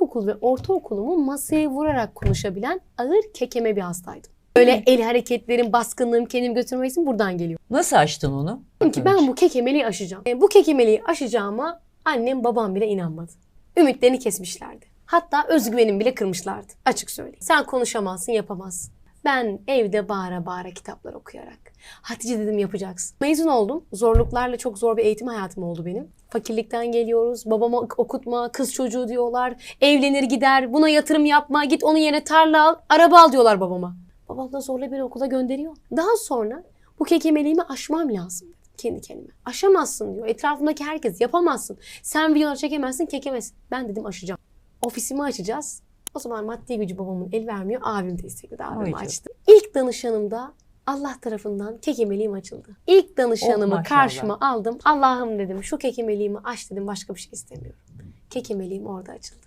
ilkokul ve ortaokulumu masaya vurarak konuşabilen ağır kekeme bir hastaydım. Böyle el hareketlerim, baskınlığım, kendimi götürme isim buradan geliyor. Nasıl açtın onu? Dedim ki ben bu kekemeliği aşacağım. E, bu kekemeliği aşacağıma annem babam bile inanmadı. Ümitlerini kesmişlerdi. Hatta özgüvenimi bile kırmışlardı. Açık söyleyeyim. Sen konuşamazsın, yapamazsın. Ben evde bağıra bağıra kitaplar okuyarak. Hatice dedim yapacaksın. Mezun oldum. Zorluklarla çok zor bir eğitim hayatım oldu benim. Fakirlikten geliyoruz. Babama okutma, kız çocuğu diyorlar. Evlenir gider, buna yatırım yapma, git onun yerine tarla al, araba al diyorlar babama. Babam da zorla beni okula gönderiyor. Daha sonra bu kekemeliğimi aşmam lazım kendi kendime. Aşamazsın diyor. Etrafımdaki herkes yapamazsın. Sen videolar çekemezsin, kekemezsin. Ben dedim aşacağım. Ofisimi açacağız. O zaman maddi gücü babamın el vermiyor. Abim destekledi. Ay Abim canım. açtı. İlk danışanımda Allah tarafından kekemeliğim açıldı. İlk danışanımı Oh, karşıma aldım. Allah'ım dedim şu kekemeliğimi aç dedim. Başka bir şey istemiyorum. Kekemeliğim orada açıldı.